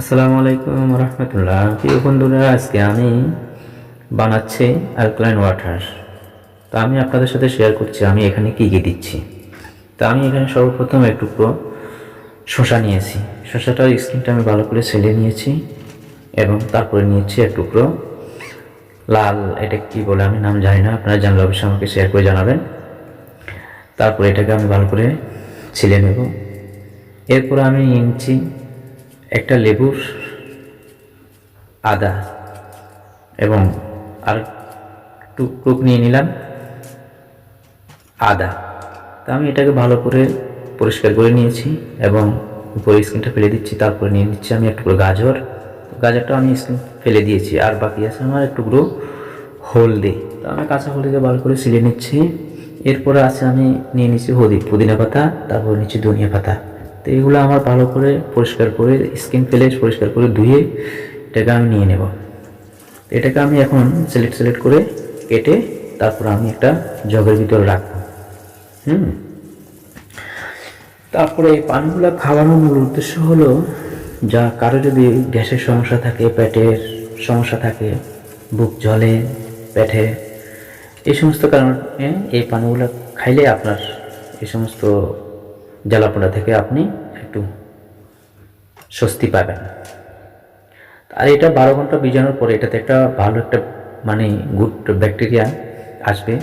আসসালামু আলাইকুম রহমতুল্লাহ। প্রিয় বন্ধুরা, আজকে আমি বানাচ্ছি অ্যালকালাইন ওয়াটার তো আমি আপনাদের সাথে শেয়ার করছি, আমি এখানে কী কী দিচ্ছি। তো আমি এখানে সর্বপ্রথম এক টুকরো শসা নিয়েছি। শসাটার স্কিনটা আমি ভালো করে ছেলে নিয়েছি এবং তারপরে নিয়েছি এক টুকরো লাল, এটা কি বলে আমি নাম জানি না, আপনারা জানলে অবশ্যই আমাকে শেয়ার করে জানাবেন। তারপরে এটাকে আমি ভালো করে ছিলে নেব। এরপর আমি নিয়ে নিচ্ছি একটা লেবুর আদা এবং আর টুকটুক নিয়ে নিলাম, আদা। তা আমি এটাকে ভালো করে পরিষ্কার করে নিয়েছি এবং উপরে স্কিনটা ফেলে দিচ্ছি, তারপরে নিয়ে নিচ্ছি আমি একটু গাজর। গাজরটা আমি স্কিন ফেলে দিয়েছি আর বাকি আছে আমার একটু গুঁড়ো হলদি। তো আমি কাঁচা হলদিকে ভালো করে সিলে নিচ্ছি। এরপরে আছে আমি নিয়ে নিচ্ছি হলদি, পুদিনা পাতা, তারপর নিচ্ছি ধনিয়া পাতা। তো এগুলো আমার ভালো করে পরিষ্কার করে স্কিন ফেলে পরিষ্কার করে ধুয়ে এটাকে আমি নিয়ে নেব। এটাকে আমি এখন সিলেক্ট সিলেক্ট করে কেটে তারপর আমি একটা জগের ভিতরে রাখব। হুম? তারপরে এই পানিগুলো খাওয়ানোর মূল উদ্দেশ্য হলো, যা কারও যদি গ্যাসের সমস্যা থাকে, পেটের সমস্যা থাকে, বুক জলে পেটে, এই সমস্ত কারণে এই পানিগুলো খাইলে আপনার এই সমস্ত জ্বালাপোড়া থেকে আপনি একটু স্বস্তি পাবেন। আর এটা বারো ঘণ্টা ভিজানোর পরে এটাতে একটা ভালো একটা মানে গুড ব্যাকটেরিয়া আসবে।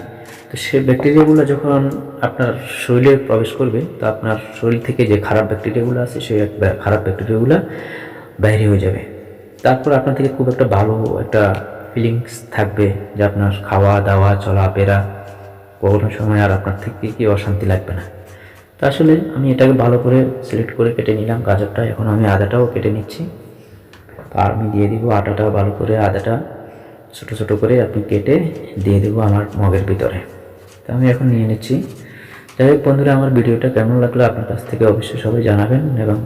তো সে ব্যাকটেরিয়াগুলো যখন আপনার শরীরে প্রবেশ করবে, তো আপনার শরীর থেকে যে খারাপ ব্যাকটেরিয়াগুলো আছে সেই খারাপ ব্যাকটেরিয়াগুলো বাইরে হয়ে যাবে। তারপর আপনার থেকে খুব একটা ভালো একটা ফিলিংস থাকবে যে আপনার খাওয়া দাওয়া চলাফেরা, কোনো সময় আর আপনার থেকে কি অশান্তি লাগবে না। তো আসলে আমি এটাকে ভালো করে সিলেক্ট করে কেটে নিলাম। গাজরটা এখন আমি আদাটাও কেটে নিচ্ছি। আর আমি দিয়ে দিব আটাটা ভালো করে, আদাটা ছোট ছোট করে আপনি কেটে দিয়ে দেবো আমার মগের ভিতরে। তো আমি এখন নিয়ে নিচ্ছি। যাই হোক বন্ধুরা, আমার ভিডিওটা কেমন লাগল আপনার কাছ থেকে অবশ্যই সবাই জানাবেন এবং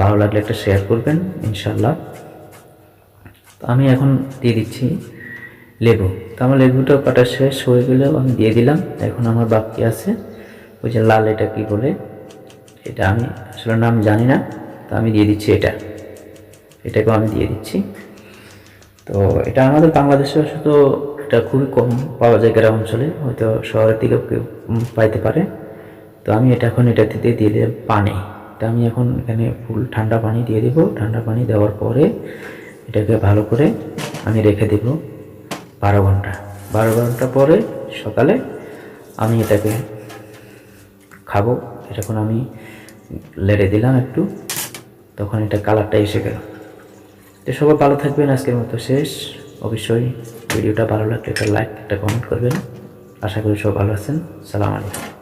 ভালো লাগলে একটা শেয়ার করবেন ইনশাল্লাহ আমি এখন দিয়ে দিচ্ছি লেবু। তো আমার লেবুটা কাটা শেষ হয়ে গেলেও আমি দিয়ে দিলাম। এখন আমার বাকি আছে। ওই যে লাল এটা কী বলে? এটা আমি আসলে নাম জানি না, তো আমি দিয়ে দিচ্ছি এটা। এটাকেও আমি দিয়ে দিচ্ছি। তো এটা আমাদের বাংলাদেশে তো এটা খুবই কম পাওয়া যায় গ্রাম অঞ্চলে, হয়তো শহরের দিকেও কেউ পাইতে পারে। তো আমি এটা এখন এটাতে দিয়ে দিয়ে দিলাম পানি। এটা আমি এখন এখানে ফুল ঠান্ডা পানি দিয়ে দেব। ঠান্ডা পানি দেওয়ার পরে এটাকে ভালো করে আমি রেখে দেব বারো ঘণ্টা। বারো ঘণ্টা পরে সকালে আমি এটাকে খাব। যখন আমি লেড়ে দিলাম একটু, তখন এটা কালারটা এসে গেল। তো সবাই ভালো থাকবেন, আজকের মতো শেষ। অবশ্যই ভিডিওটা ভালো লাগলে একটা লাইক, একটা কমেন্ট করবেন। আশা করি সব ভালো আছেন। সালাম আলাইকুম।